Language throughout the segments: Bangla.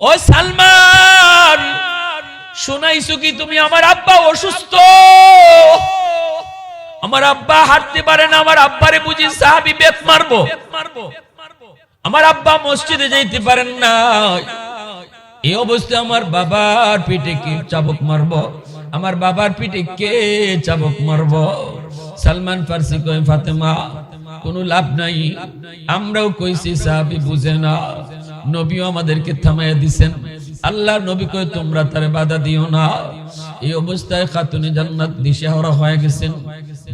ও সালমান, শুনাইছো কি তুমি? আমার আব্বা অসুস্থ। আমার আব্বা হাঁটতে পারে না, আমার আব্বারে বুঝি সাহাবি বেত মারবো। আমার আব্বা মসজিদে যাইতে পারেন না এই অবস্থায় আমার বাবার পিঠে কি চাবুক মারবো? আমার বাবার পিঠে কে চাবক মারবো? সালমান ফার্সি কই ফাতেমা, কোনো লাভ নাই। আমরাও কইছি সাহাবি বুঝে না। নবীও আমাদেরকে থামাইয়া দিছেন। আল্লাহ নবী কই তোমরা তারে বাধা দিও না। এই অবস্থায় খাতুনে জান্নাত দিশেহারা হয়ে গেছেন।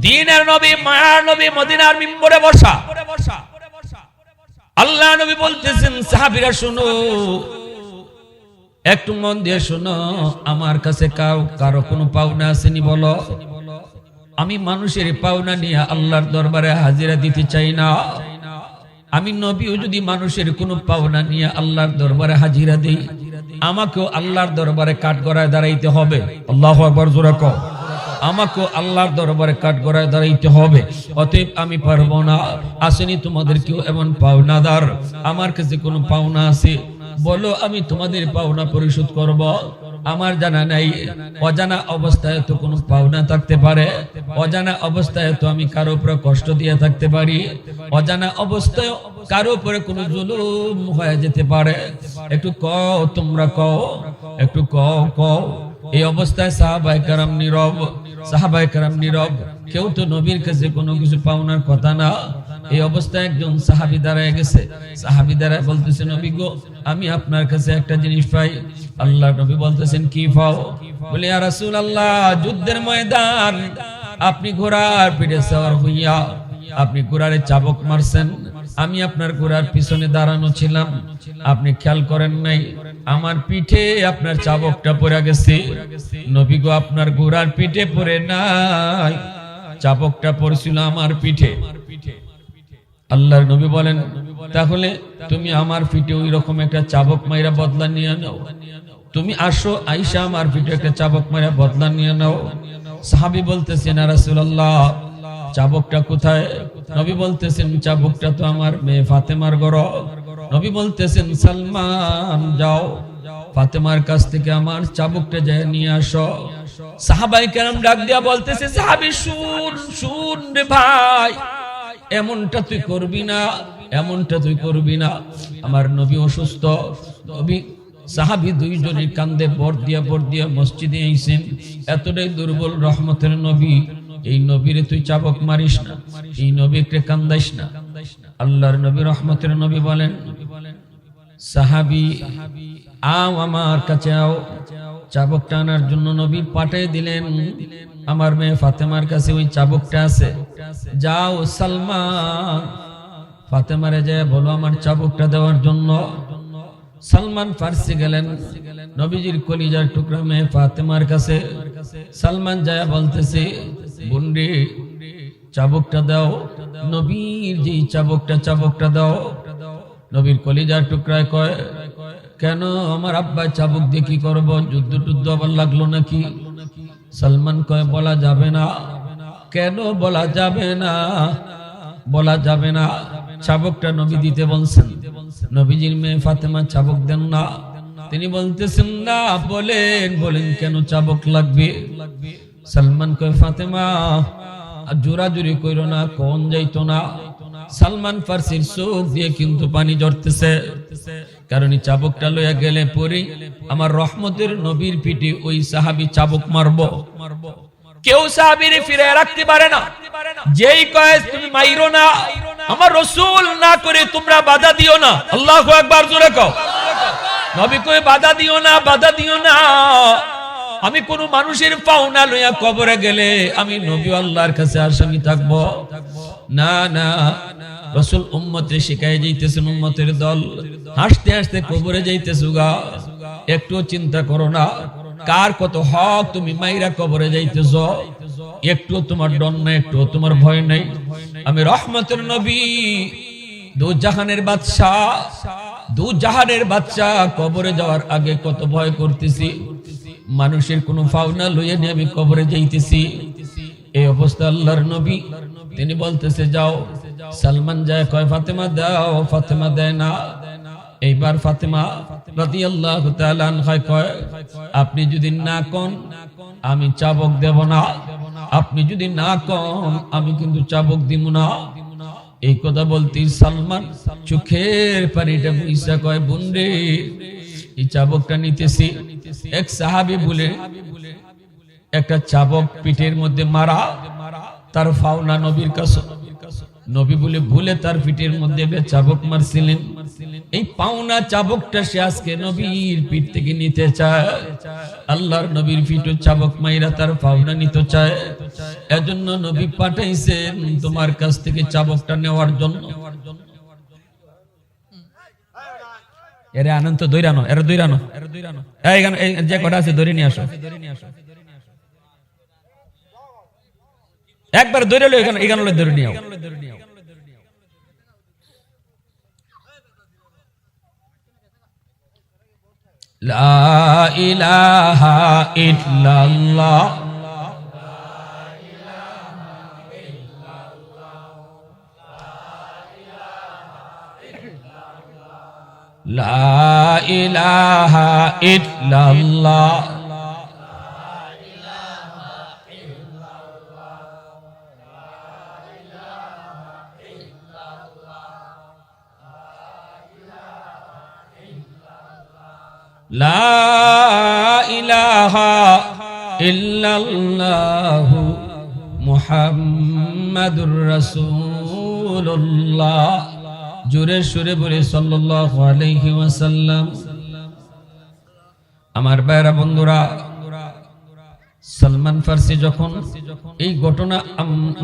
দিনের নবী, মায়ার নবী, মদিনার মিম্বরে বসা। আল্লাহ নবী বলতেছেন, সাহাবীরা, শুনো, একটু মন দিয়ে শোনো। আমার কাছে কাউ, কারও কোনো পাওনা আসেনি বলো। আমি মানুষের পাওনা নিয়ে আল্লাহর দরবারে হাজিরা দিতে চাই না। আমি নবীও যদি মানুষের কোনো পাওনা নিয়ে আল্লাহর দরবারে হাজিরা দিই, আমাকেও আল্লাহর দরবারে কাঠ গড়ায় দাঁড়াইতে হবে। আল্লাহ একবার জোরা কও। আমাকেও আল্লাহর দরবারে কাঠ গড়ায় দাঁড়াইতে হবে। অতএব আমি পারব না। আসেনি তোমাদের কেউ এমন পাওনাদার। আমার কাছে কোনো পাওনা আছে? বলো, আমি তোমাদের পাওনা পরিশোধ করব। আমার জানা নাই, অজানা অবস্থায় তো কোনো পাওনা থাকতে পারে। অজানা অবস্থায় তো আমি কারও উপরে কষ্ট দিয়ে থাকতে পারি। অজানা অবস্থায় কারও উপরে কোনো জুলুম হয়ে যেতে পারে। একটু কও, তোমরা কও, একটু কও কও। এই অবস্থায় সাহাবাই কারাম নীরব সাহাবাই কারাম নীরব। কেউ তো নবীর কাছে কোনো কিছু পাওনার কথা না। এই অবস্থায় একজন সাহাবি দাঁড়ায় গেছে। সাহাবি দাঁড়ায় বলতেছে, নবী গো, আমি আপনার কাছে একটা জিনিস পাই। আল্লাহ নবী বলতেছেন, কি পাও? বলে আর রাসূল আল্লাহ যুদ্ধের ময়দান। আপনি ঘোড়ার পিঠে সওয়ার হইয়া আপনি ঘোড়ারে চাবক মারছেন। আমি আপনার ঘোড়ার পিছনে দাঁড়ানো ছিলাম। আপনি খেয়াল করেন নাই, আমার পিঠে আপনার চাবকটা পড়ে গেছে। নবী গো, আপনার ঘোড়ার পিঠে পড়ে নাই। চাবকটা পড়ছিল আমার পিঠে। আল্লাহর নবী বলেন, তাহলে তুমি আমার পিঠে ওই রকম একটা চাবক মাইরা বদলা নিয়ে নাও। তুমি আসো, আইসা আমার পিঠে একটা চাবক মাইরা বদলা নিয়ে নাও। সাহাবি বলতেছেন আর রাসূলুল্লাহ, চাবকটা কোথায়? নবী বলতেছেন, চাবকটা তো আমার মেয়ে ফাতেমার ঘর। নবী বলতেছেন, সালমান, যাও। ফাতেমার কাছ থেকে আমার চাবকটা যায় নিয়ে আসো। সাহাবাই কেরাম ডাক দিয়া বলতেছে, সাহাবি, শুন শুন রে ভাই। এমনটা তুই করবি না, এমনটা তুই করবি না। আমার নবী অসুস্থ নবী সাহাবি দুইজনের কান্দে, বর দিয়া বর দিয়া মসজিদে আইছেন। এতটাই দুর্বল রহমতের নবী। এই নবীরে তুই চাবক মারিস না, এই নবীকে কান্দাইস না। আল্লাহর নবী রহমতের নবী বলেন, সাহাবি, আও আমার কাছে আও। চাবকটা আনার জন্য নবী পাঠিয়ে দিলেন। আমার মেয়ে ফাতেমার কাছে ওই চাবকটা আছে। যাও সালমান। ফাতেমারে যায় বলো আমার চাবুকটা দেওয়ার জন্য। সালমান ফার্সি গেলেন। নবীজির কলিজার টুকরা মেয়ে ফাতেমার কাছে। সালমান যায় বলতেছে, বুন্ডি, চাবকটা দাও। নবীর যে চাবুকটা চাবুকটা দাও। নবীর কলিজার টুকরায় কয়, কেন? আমার আব্বা চাবুক দিয়ে কি করব? যুদ্ধ টুদ্ধ আবার লাগল নাকি? সালমান কয়, বলা যাবে না। কেন বলা যাবে না? বলা যাবে না। চাবকটা নবী দিতে বলছেন। নবীজির মেয়ে ফাতেমা চাবক দেন না। তিনি বলতেছেন, না, বলেন। বলেন, কেন চাবক লাগবে? সালমান কয়, ফাতেমা জোরাজুরি কইরো না, কোন যাইতো না। সালমান ফার্সির চোখ দিয়ে কিন্তু পানি জড়তেছে কারণ চাবকটা লইয়া গেলে পরে আমার রহমতের নবীর পিঠে ওই সাহাবি চাবক মারবো। কেউ সাহাবিরে ফিরে রাখতে পারে না। যেই কয়, তুমি মাইরো না। আমার রসুল না করে তোমরা বাধা দিও না। আল্লাহ একবার জোরে কও। নবী কই বাধা দিও না, বাধা দিও না। আমি কোন মানুষের পাওনা লইয়া কবরে গেলে আমি নবী আল্লাহর কাছে আসামি থাকব। না না। রসুল উম্মতে শিখাই যাইতেছেন উম্মতের দল। হাসতে হাসতে কবরে যাইতেছ গা। একটু চিন্তা করো না। কার কত হক তুমি মাইরা কবরে যাইতেছ? একটু তোমার ডন নাই, একটু তোমার ভয় নাই। আমি রহমতের নবী দু জাহানের বাদশাহ দু জাহানের বাচ্চা কবরে যাওয়ার আগে কত ভয় করতেছি। মানুষের কোনো ফাউনা লইয়া নিয়ে আমি কবরে যাইতেছি। এই অবস্থা আল্লাহর নবী। তিনি বলতেছে, যাও, সালমান যায় কয়, ফাতেমা দাও, ফাতেমা দেয় না। এইবার ফাতেমা তাআলা আনহা কয়, আপনি যদি না কন, আমি চাবক দেব না। আপনি যদি না কোন, আমি কিন্তু চাবক দিব না। এই কথা বলতে সালমান চোখের পানিটা বুঝা কয়, বুনরে, এই চাবকটা নিতেছি। এক সাহাবি বলে, একটা চাবক পিঠের মধ্যে মারা তার ফাওনা নবীর কাছে। নবী বলে, ভুলে তার পিঠের মধ্যে চাবক মারছিলেন। এই পাওনা চাবকটা সে আজকে নবীর পিঠ থেকে নিতে চায়। আল্লাহর নবীর চাবক মাইরা তার পাওনা নিতে চায়। এজন্য নবী পাঠাইছেন তোমার কাছ থেকে চাবকটা নেওয়ার জন্য। এরে আনন্দ দৈরানো, এর দৈরানো। এই গান- এই যে কটা আছে দৈরে নিয়ে আসো। একবার দৌড়ালো এখানে এখানে ধরে নিও। লা ইলাহা ইল্লাল্লাহ। লা ইলাহা ইল্লাল্লাহ। ইহু মুহাম্মাদুর রসুল্লাহ জোরে সুরে বলে সাল্লাহ আমার বাইরা বন্ধুরা, সলমান ফার্সি যখন এই ঘটনা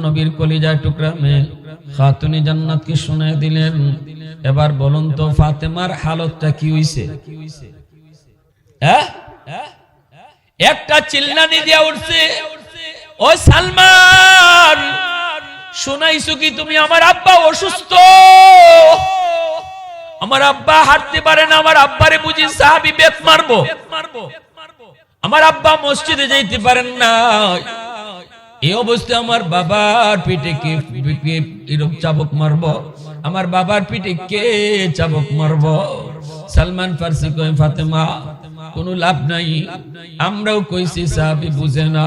নবীর কলিজায় টুকরামে খাতুনি জান্নাতকে শুনে দিলেন, এবার বলুন তো ফাতেমার হালতটা কি হইছে? একটা চিল্লানি দিয়া উঠছে, ও সালমান, শোনাইছো কি তুমি? আমার আব্বা অসুস্থ। আমার আব্বা হাঁটতে পারে না, আমার আব্বারে বুঝি সাহাবি বেত মারবো। আমার আব্বা মসজিদে যাইতে পারেন না এই অবস্থায় আমার বাবার পিঠে কে এরকম চাবক মারব? আমার বাবার পিঠে কে চাবক মারব? সালমান ফার্সি কই ফাতেমা কোনো লাভ নাই। আমরাও কইছি, সাহাবি বুঝে না।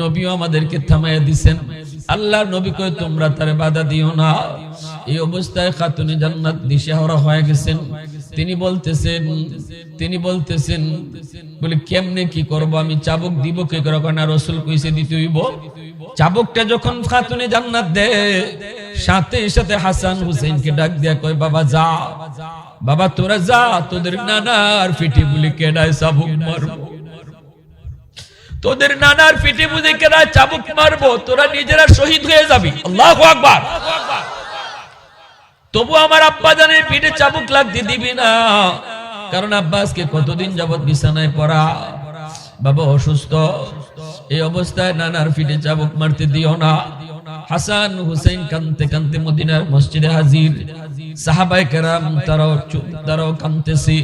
নবীও আমাদেরকে থামাইয়া দিছেন। আল্লাহ নবী কই তোমরা তারে বাধা দিও না। এই অবস্থায় খাতুনে জান্নাত দিশেহারা হয়ে গেছেন। তিনি বলতেছেন তিনি বলতেছেন, বলে কেমনে কি করব? আমি চাবুক দিব কে করে? না, রসুল কইছে দিতে হইব। চাবুকটা যখন খাতুনে জান্নাত দে সাথে সাথে হাসান হুসেনকে ডাক দিয়া কয়, বাবা, যা। বাবা, তোরা যা, তোদের নানার ফিটি বলি কেডায় চাবুক মারবো। তোদের নানার পিঠে বুঝে কেনা চাবুক মারবো, তোরা নিজেরা শহীদ হয়ে যাবি। আল্লাহ আকবার। তবু আমার আব্বা জানের পিঠে চাবুক লাগতে দিবি না। কারণ আব্বাসকে কতদিন যাবত বিছানায় পড়া। বাবা, অসুস্থ। এই অবস্থায় নানার পিঠে চাবুক মারতে দিও না। হাসান হুসেন কানতে কানতে মদিনার মসজিদে হাজির। সাহাবাই কেরাম তারাও তারাও কানতেছি।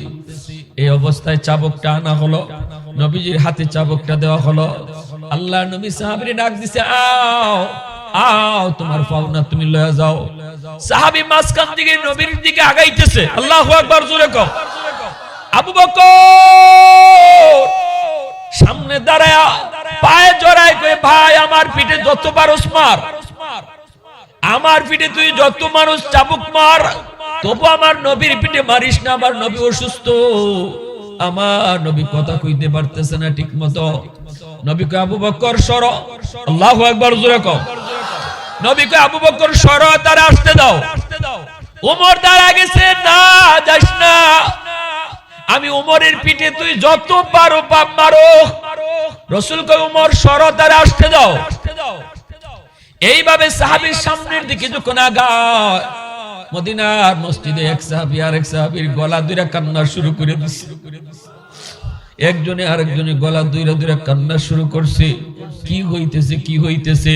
এই অবস্থায় চাবকটা আনা হলো, নবীজির হাতে চাবকটা দেওয়া হলো। আল্লাহ নবী সাহাবিরে ডাক দিছে, আও আও, তোমার পাওনা তুমি লয়ে যাও। সাহাবী মাঝখান দিকে নবীর দিকে আগাইতেছে। আল্লাহু আকবার, জোরে কও। আবু বকর সামনে দাঁড়ায়া পায়ে জড়ায় কই ভাই, আমার পিঠে যত পারস মার আমার পিঠে তুই যত মানুষ চাবুক মার, তবু আমার নবীর পিঠে মারিস না, আমার নবী অসুস্থ। আমার নবী কথা কইতে পারতেছে না ঠিক মতো নবী কয় আবু বকর সর। আল্লাহু আকবার, জোরে কও। নবী কয় আবু বকর সর, তার আসতে দাও। ওমর দাঁড়া গেছে, না, যাস না। আমি উমরের পিঠে তুই যত পারো পাপ মারো। রসুল কয়, উমর, সর, তার আসতে দাও। এইভাবে সাহাবীর সামনের দিকে যখন আগায়, মদিনার মসজিদে এক সাহাবী আর এক সাহাবীর গলা দুইরা কান্না শুরু করে দিছে। একজনে আরেকজনে গলা দুইরা দুইরা কান্না শুরু করছে। কি হইতেছে কি হইতেছে,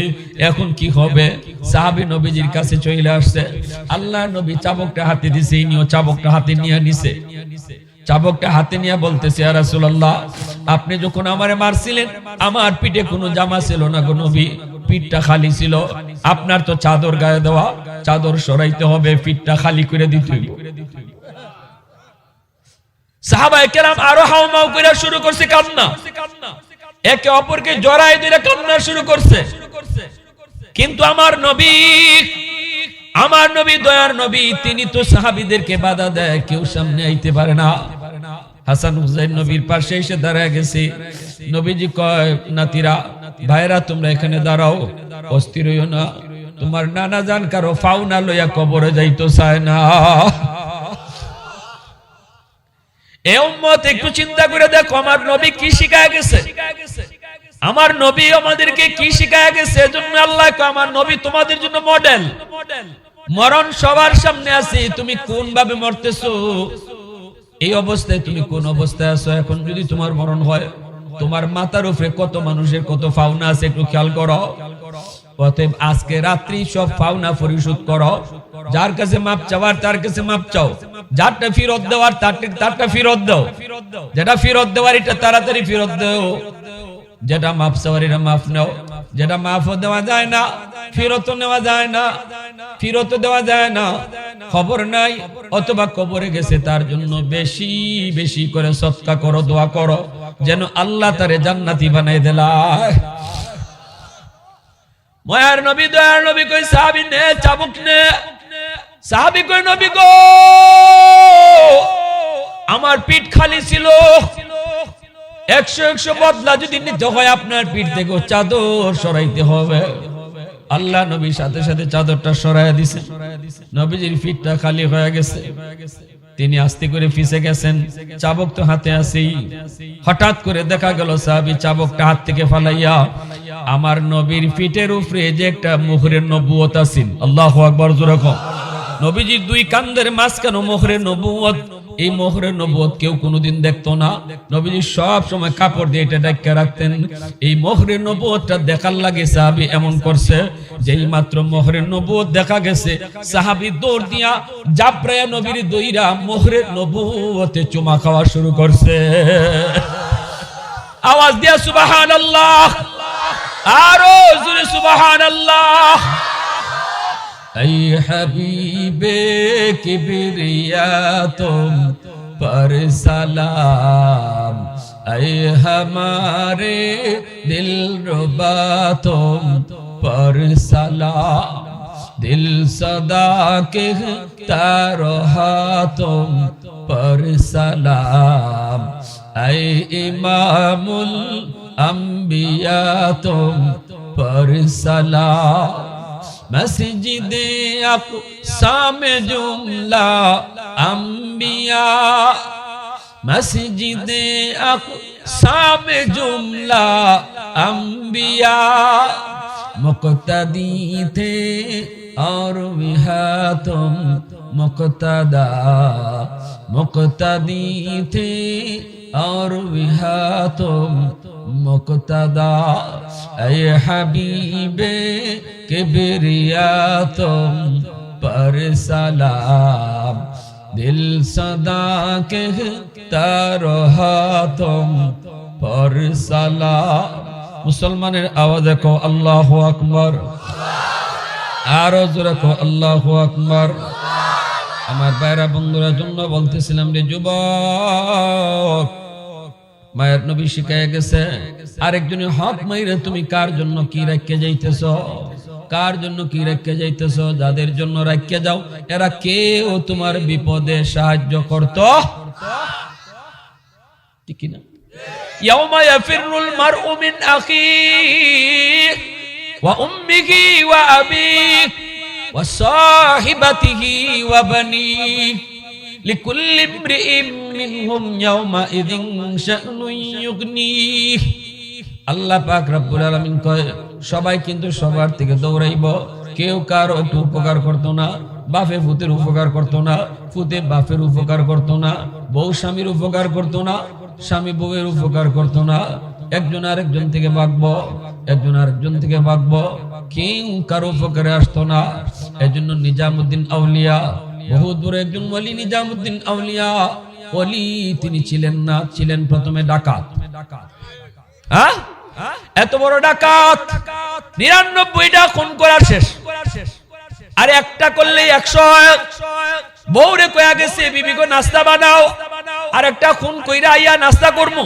এখন কি হবে? সাহাবী নবীজির কাছে চলে আসছে, আল্লাহ নবী চাবকটা হাতে দিছে ইনিও চাবকটা হাতে নিয়ে নিছে। চাবকটা হাতে নিয়ে বলতেছে আর রাসূলুল্লাহ, আপনি যখন আমারে মারছিলেন, আমার পিঠে কোনো জামা ছিল না গো নবী। পিঠটা খালি ছিল। আপনার তো চাদর গায়ে দেওয়া, চাদর সরাইতে হবে, পিঠটা খালি করে দিতে কেরাম আরও হাউমাউ করে শুরু করছে কান্না। একে অপরকে জড়াই ধরে কান্না শুরু করছে। কিন্তু আমার নবী আমার নবী, দয়ার নবী, তিনি তো সাহাবীদেরকে বাধা দেয়, কেউ সামনে আইতে পারে না। হাসান হুসাইন নবীর পাশে এসে দাঁড়ায় গেছে। নবীজি কয়, নাতিরা ভাইরা তোমরা এখানে দাঁড়াও। অস্থির হইও না। তোমার নানা জান কারও ফাউনা লইয়া কবরে যাইতো চায় না। মরণ সবার সামনে আছে। তুমি কোন ভাবে মরতেছো? এই অবস্থায় তুমি কোন অবস্থায় আছো? এখন যদি তোমার মরণ হয়, তোমার মাথার উপরে কত মানুষের কত ফাউনা আছে একটু খেয়াল করো। অতএব আজকে রাত্রি সব পাওনা পরিশোধ করো। যার কাছে মাপ চাওয়ার তার কাছে মাপ চাও। যারটা ফেরত দেওয়ার তারটা ফেরত দাও। যেটা ফেরত দেওয়ার এটা তাড়াতাড়ি ফেরত দাও। যেটা মাপ চাওয়ার এটা মাপ নাও। যেটা মাফও দেওয়া যায় না। ফেরতও নেওয়া যায় না ফেরতও দেওয়া যায় না। খবর নাই, অথবা কবরে গেছে, তার জন্য বেশি বেশি করে সৎকা করো, দোয়া করো, যেন আল্লাহ তারে জান্নাতি বানাই দেলায় ময়ার নবী, দয়ার নবী কই, সাহাবি নে, চাবুক নে। সাহাবি কই, নবী গো। আমার পিঠ খালি ছিল। একশো একশো বদলা যদি নিতে হয়, আপনার পিঠ থেকে চাদর সরাইতে হবে। আল্লাহ নবীর সাথে সাথে চাদরটা সরাইয়া দিছে। নবীজির ফিটটা খালি হয়ে গেছে। তিনি আস্তে করে ফিসে গেছেন। চাবক তো হাতে আসেই হঠাৎ করে দেখা গেল সাহাবি চাবকটা হাত থেকে ফালাইয়া আমার নবীর ফিটের উপরে যে একটা মুখরের নবুয়ত আছেন আল্লাহ আকবর জোরকম নবীজির দুই কান্দের মাঝখানে মোহরের নবুয়ত এই মোহরের নবুয়ত কেউ কোনোদিন দেখতো না। নবীজি সব সময় কাপড় দিয়ে এটা ডাক্কা রাখতেন। এই মোহরের নবুয়তটা দেখার লাগে সাহাবি এমন করছে যেই মাত্র মোহরের নবুয়ত দেখা গেছে। সাহাবি দৌড় দিয়া জাপরায়া নবীর দইরা মোহরের নবুয়তে চুমা খাওয়া শুরু করছে। আওয়াজ দিয়া সুবহানাল্লাহ। আরও জোরে সুবহানাল্লাহ। ऐ हबीब किबरिया, तुम पर सलाम। ऐ हमारे दिल रुबा, तुम पर सलाम। दिल सदा के तारोहा तुम पर सलाम। ऐ इमामुल अंबिया, तुम पर सलाम। मस्जिद अब साम जुमला अम्बिया मस्जिद अब साम जुमला अम्बिया मुकतदी थे और विहा तुम मुकतदा। मुकतदी थे অর্বিহাত মকতাদা আয় হাবিবে কেবরিয়াত পর সালাম দিল সদা কে তারহাত পর সালাম মুসলমানের আওয়াজ দেখো আল্লাহ আকবর আর রাখো আল্লাহ আকবর আমার বাইরা বন্ধুরা, জন্য বলতেছিলাম রে, যুবক মায়ের নবী শিখাই গেছে আরেকজনে হক মাইরে তুমি কার জন্য কি রেখে যাইতেছ? কার জন্য কি রেখে যাইতেছ? যাদের জন্য রেখে যাও, এরা কেউ তোমার বিপদে সাহায্য করত? ঠিক না لكل امرئ منهم يومئذ شأن يغنيه আল্লাহ পাক রব্বুল আলামিন কয় সবাই কিন্তু সবার থেকে দৌড়াইব কেউ কারো একটু উপকার করতো না বাপে ফুতের উপকার করতো না ফুতে বাপের উপকার করতো না বউ স্বামীর উপকার করতো না স্বামী বউয়ের উপকার করতো না একজন আরেকজন থেকে বাগবো একজন আরেকজন থেকে বাগবো কেউ কারো উপকারে আসতো না এজন্য নিজামুদ্দিন আউলিয়া বহু দূরে একজন ওলি নিজামুদ্দিন আউলিয়া। ওলি তিনি ছিলেন না, ছিলেন প্রথমে ডাকাত। হ্যাঁ? এত বড় ডাকাত? নিরানব্বইটা খুন করা শেষ। আর একটা করলে একশো বউরে কয়া গেছে বিবি গো নাস্তা বানাও। আরেকটা খুন কইরা আইয়া নাস্তা করমু।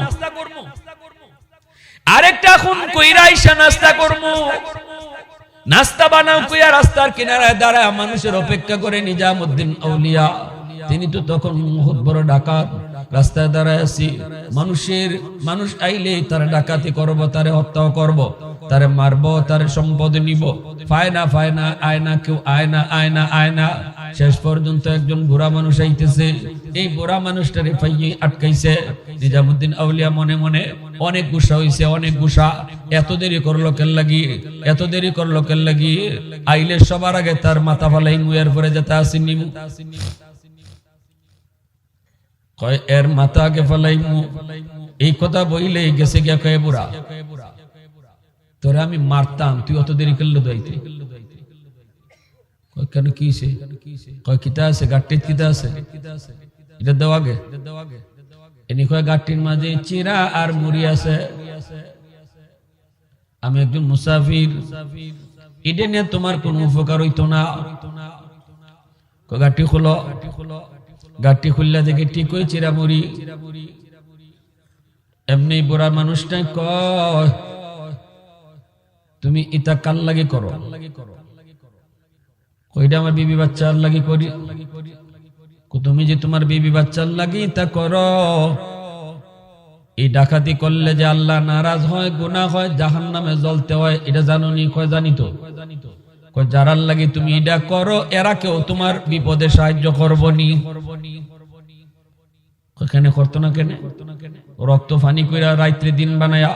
আরেকটা খুন কইরা আইসা নাস্তা করমু। নাস্তা বানাও কুইয়া রাস্তার কিনারায় দাঁড়ায় মানুষের অপেক্ষা করে নিজামুদ্দিন আউলিয়া। তিনি তো তখন বহুত বড় ডাকাত। রাস্তায় দাঁড়ায় আছি। মানুষের, মানুষ আইলে তারা ডাকাতি করব, তারে হত্যাও করব, তারে মারব, তারে সম্পদ নিব। ফায়না ফায়না, আয়না, কেউ আয়না আয়না আয়না। শেষ পর্যন্ত একজন বুড়া মানুষ আইতেছে। এই বুড়া মানুষটারে পাইয়ে আটকাইছে। নিজামুদ্দিন আউলিয়া মনে মনে, অনেক গুসা হইছে, অনেক গুসা। এত দেরি করল কেন লাগি? এত দেরি করল কেন লাগি? আইলে সবার আগে তার মাথা ফালাই মুয়ের পরে যেতে আসিনি কয়, এর মাথা আগে ফালাই মু। এই কথা বইলে গেছে গিয়া কয়ে, বুড়া, তোরে আমি মারতাম, তুই অত দেরি করল দইতে কেন কি সে? কয়, কিতা আছে? গাট্টিত কিতা আছে? এটা দেও আগে। এনি কয়, গাট্টির মাঝে চিরা আর মুড়ি আছে। আমি একজন মুসাফির। এটা নিয়ে তোমার কোন উপকার হইতো না। গাট্টি খুলো। গাট্টি খুললে দেখে ঠিক হয়ে চিরা মুড়ি। এমনি বুড়া মানুষটা কয়, তুমি ইটা কাল লাগে করো? কইটা আমার বিবি বাচ্চার লাগি করি। তুমি যে তোমার বিবি বাচ্চার লাগি তা করো। এই ডাকাতি করলে যে আল্লাহ নারাজ হয়, গুনাহ হয় জাহান নামে জ্বলতে হয়, এটা জানো নি, কয় জানি তো? যারার লাগি তুমি এটা করো, এরা কেউ তোমার বিপদে সাহায্য করব নি। কেন করতো না কেন? রক্ত ফানি কইরা রাত্রে দিন বানায়া।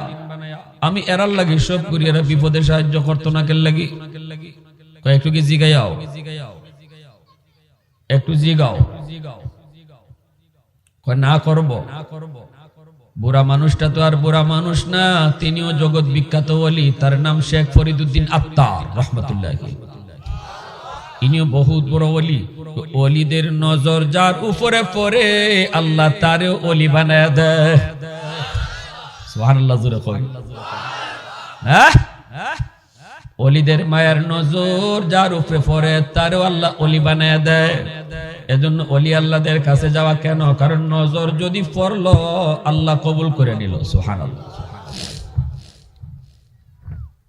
আমি এরার লাগি সব করি, এরা বিপদে সাহায্য করতো না কেন লাগি? কয় একটু কি জিগাইয়াও একটু জিগাও না করব বুড়া মানুষটা তো আর বুড়া মানুষ না তিনিও জগৎ বিখ্যাত ওলি তার নাম শেখ ফরিদুদ্দিন আত্মার রহমতুল্লাহ ইনিও বহুত বড় ওলি ওলিদের নজর যার উপরে পড়ে আল্লাহ তারে অলি বানায় দেয় সুবহানাল্লাহ জোরে কই হ্যাঁ অলিদের মায়ের নজর যার উপরে পড়ে, তারও আল্লাহ অলি বানায় দেয়। এজন্য অলি আল্লাহদের কাছে যাওয়া কেন? কারণ নজর যদি পড়ল, আল্লাহ কবুল করে নিল। সুহান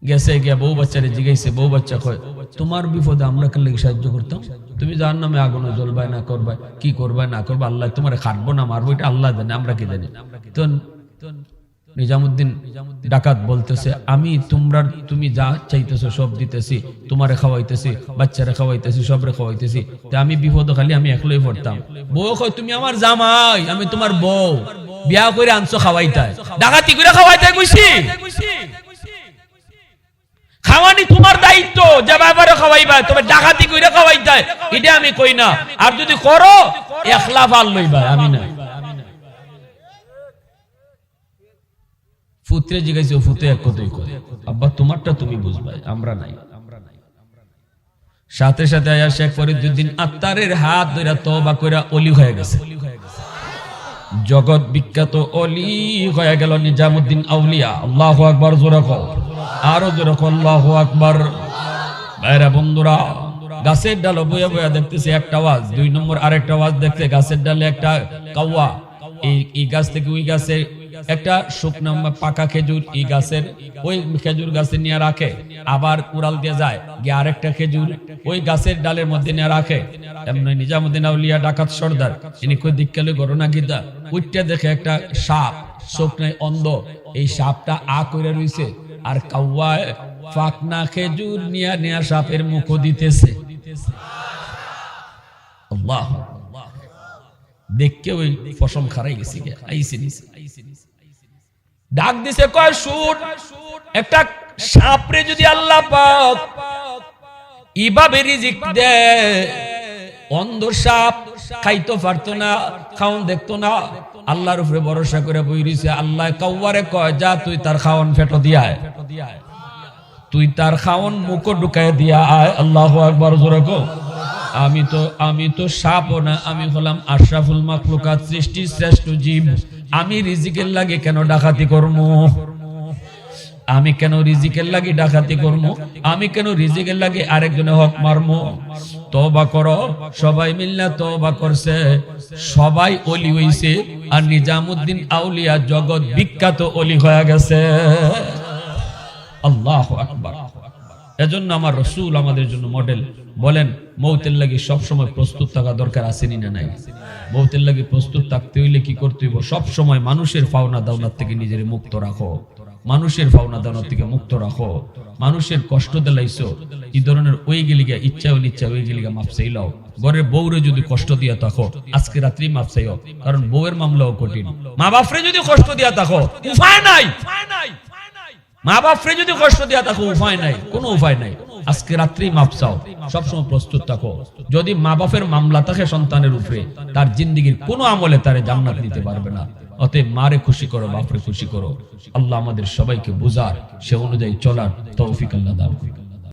গেছে গিয়া বউ বাচ্চারে জিগাইছে বউ বাচ্চা কয়, তোমার বিপদে আমরা কেন সাহায্য করতাম? তুমি যার নামে আগুনে জ্বলবাই না করবাই, কি করবাই না করবা আল্লাহ তোমার খাটবো না, মারবো, এটা আল্লাহ জানে, আমরা কি জানি? তো নিজামুদ্দিন ডাকাত বলতেছে, আমি তোমরা তুমি যা চাইতেছো সব দিতেছি, তোমারে খাওয়াইতেছি, বাচ্চারে খাওয়াইতেছি, সবরে খাওয়াইতেছি। তে আমি বিপদ খালি আমি একলাই পড়তাম। বউ কয়, তুমি আমার জামাই, আমি তোমার বউ। বিয়া করে আনছো খাওয়াইতাই ডাকাতি করে খাওয়াইতাই কইছি? খাওয়ানি তোমার দায়িত্ব, যে ব্যাপারে খাওয়াইবা, তবে ডাকাতি করে খাওয়াইতাই এটা আমি কই না। আর যদি করো, একলা ভালো লইবা, আমি না ফুত্রে জিগাইছে ফুতে এক কথাই কয়, আব্বা, তোমারটা তুমি বুঝবাই, আমরা নাই। সাথে সাথে আয়া শেখ ফরিদুদ্দিন আত্মারের হাত ধরে তবা কইরা অলি হয়ে গেছে। জগৎ বিখ্যাত অলি হয়ে গেল নিজামুদ্দিন আউলিয়া। আল্লাহ আকবার, জোরে কও। আরও জোরে কও, আল্লাহ আকবার। ভাইরা, বন্ধুরা, গাছের ডাল বয়ে বয়ে দেখতেছে একটা আওয়াজ, দুই নম্বর আরেকটা আওয়াজ দেখতে গাছের ডালে একটা কাওয়া। এই গাছ থেকে ওই গাছে একটা শুকনো পাকা খেজুর এই গাছের, ওই খেজুর গাছে নিয়ে রাখে, আবার উড়াল দিয়ে যায়, গিয়ে আরেকটা খেজুর ওই গাছের ডালের মধ্যে নিয়ে রাখে। এমনি নিজামুদ্দিন আউলিয়া, ডাকাত সর্দার, ইনি কই দিককালে গরনা গীতা উঠতে দেখে একটা সাপ শুকনায় অন্ধ, এই সাপটা আ করে রইছে, আর কাউয়া ফাকনা খেজুর নিয়ে নিয়ে সাপের মুখ দিতেছে। আল্লাহ দেখকে ওই ফসল খারাই গেছি আইসে নিছে ডাক দিছে, কয় শুট একটা সাপরে যদি আল্লাহ পাক ইভাবে রিজিক দেয় অন্ধ সাপ খাইতো, পারতো না, খাওন দেখতো না, আল্লাহর উপরে ভরসা করে বই রইছে, আল্লাহ কাউয়ারে কয়, যা তুই তার খাওন ফেটো দিয়ায়। তুই তার খাওন মুখ ঢুকায় দিয়া আয় আল্লাহ একবার জোরে কো আমি তো আমি তো সাপও না, আমি হলাম আশরাফুল মাকলুকাত সৃষ্টি শ্রেষ্ঠ জীব। আমি রিজিকের লাগে কেন ডাকাতি করব আমি কেন রিজিকের লাগে ডাকাতি করব আমি কেন রিজিকের লাগে আরেকজনে হক মারমো? তওবা করো, সবাই মিল্লা তওবা করছে। সবাই অলি হইছে আর নিজামুদ্দিন আউলিয়া জগৎ বিখ্যাত অলি হয়ে গেছে। আল্লাহ আকবার। এজন্য আমার রসুল আমাদের জন্য মডেল বলেন, মৌতের লাগি সবসময় প্রস্তুত থাকা দরকার আসেনি না নাই? মৌতের লাগি প্রস্তুত থাকতে হইলে কি করতে হইব? সব সময় মানুষের ফাওনা দাওনার থেকে নিজের মুক্ত রাখো। মানুষের ফাওনা দাওনার থেকে মুক্ত রাখো। মানুষের কষ্ট দিলাইছো এই ধরনের ওই গেলিগা ইচ্ছা অনিচ্ছা ওই গেলিগা মাপ চাইলাও ঘরের বউরে যদি কষ্ট দিয়া থাকো, আজকে রাত্রি মাপ চাইও, কারণ বউয়ের মামলাও কঠিন। মা বাপরে যদি কষ্ট দিয়া থাকো উপায় নাই। মা বাপরে যদি কষ্ট দিয়া থাকো উপায় নাই, কোনো উপায় নাই। আজকে রাত্রি মাপ চাও, সবসময় প্রস্তুত থাকো। যদি মা বাপের মামলা থাকে সন্তানের উপরে, তার জিন্দিগির কোনো আমলে তারে জান্নাত দিতে পারবে না। অতএব মারে খুশি করো, বাপরে খুশি করো। আল্লাহ আমাদের সবাইকে বুঝার, সে অনুযায়ী চলার তৌফিক আল্লাহ দান